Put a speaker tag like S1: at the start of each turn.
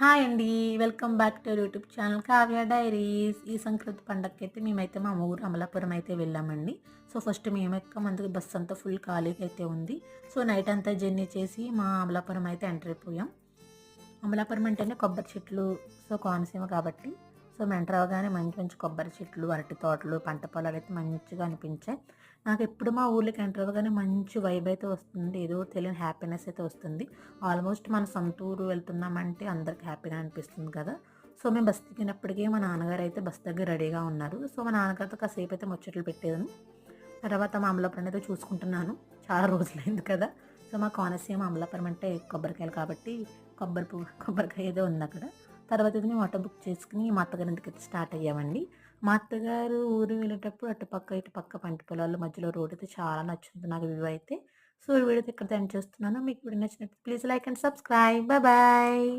S1: Hi అండి. Welcome back to YouTube channel Kavya diaries. ఈ సంక్రాంతి పండగకి అయితే మేమైతే మా ఊరు అమలాపురం అయితే వెళ్ళామండి. సో ఫస్ట్ మేము ఎక్క. మందికి బస్ అంతా ఫుల్ ఖాళీగా అయితే ఉంది. సో నైట్ అంతా జర్నీ చేసి మా అమలాపురం అయితే ఎంటర్ అయిపోయాం. అమలాపురం అంటేనే కొబ్బరి చెట్లు సో కోనసీమ కాబట్టి. సో మేము ఎంటర్ అవగానే మంచి మంచి కొబ్బరి చెట్లు అరటి తోటలు పంట పొలాలు అయితే మంచిగా అనిపించాయి. నాకు ఎప్పుడు మా ఊళ్ళకి ఎంటర్ అవ్వగానే మంచి వైబ్ అయితే వస్తుంది. ఏదో తెలియని హ్యాపీనెస్ అయితే వస్తుంది. ఆల్మోస్ట్ మన సొంత ఊరు వెళ్తున్నామంటే అందరికి హ్యాపీగా అనిపిస్తుంది కదా. సో మేము బస్ దిగినప్పటికీ మా నాన్నగారు అయితే బస్ దగ్గర రెడీగా ఉన్నారు. సో మా నాన్నగారితో కాసేపు అయితే ముచ్చట్లు పెట్టేదాను తర్వాత మా అమలాపురం అయితే చూసుకుంటున్నాను. చాలా రోజులైంది కదా. సో మా కోనసీమ అమలాపురం అంటే కొబ్బరికాయలు కాబట్టి కొబ్బరి పువ్వు కొబ్బరికాయ ఏదో ఉంది అక్కడ. తర్వాత ఇది మేము ఆటో బుక్ చేసుకుని మా అత్తగారి ఇంటికి స్టార్ట్ అయ్యామండి. మా అత్తగారు ఊరు వెళ్ళేటప్పుడు అటు పక్క ఇటు పక్క పంట పొలాల మధ్యలో రోడ్ అయితే చాలా నచ్చుతుంది నాకు వ్యూ అయితే. సో ఈ వీడియో ఇక్కడ ఎండ్ చేస్తున్నాను మీకు వీడియో నచ్చినట్టు please like and subscribe. Bye.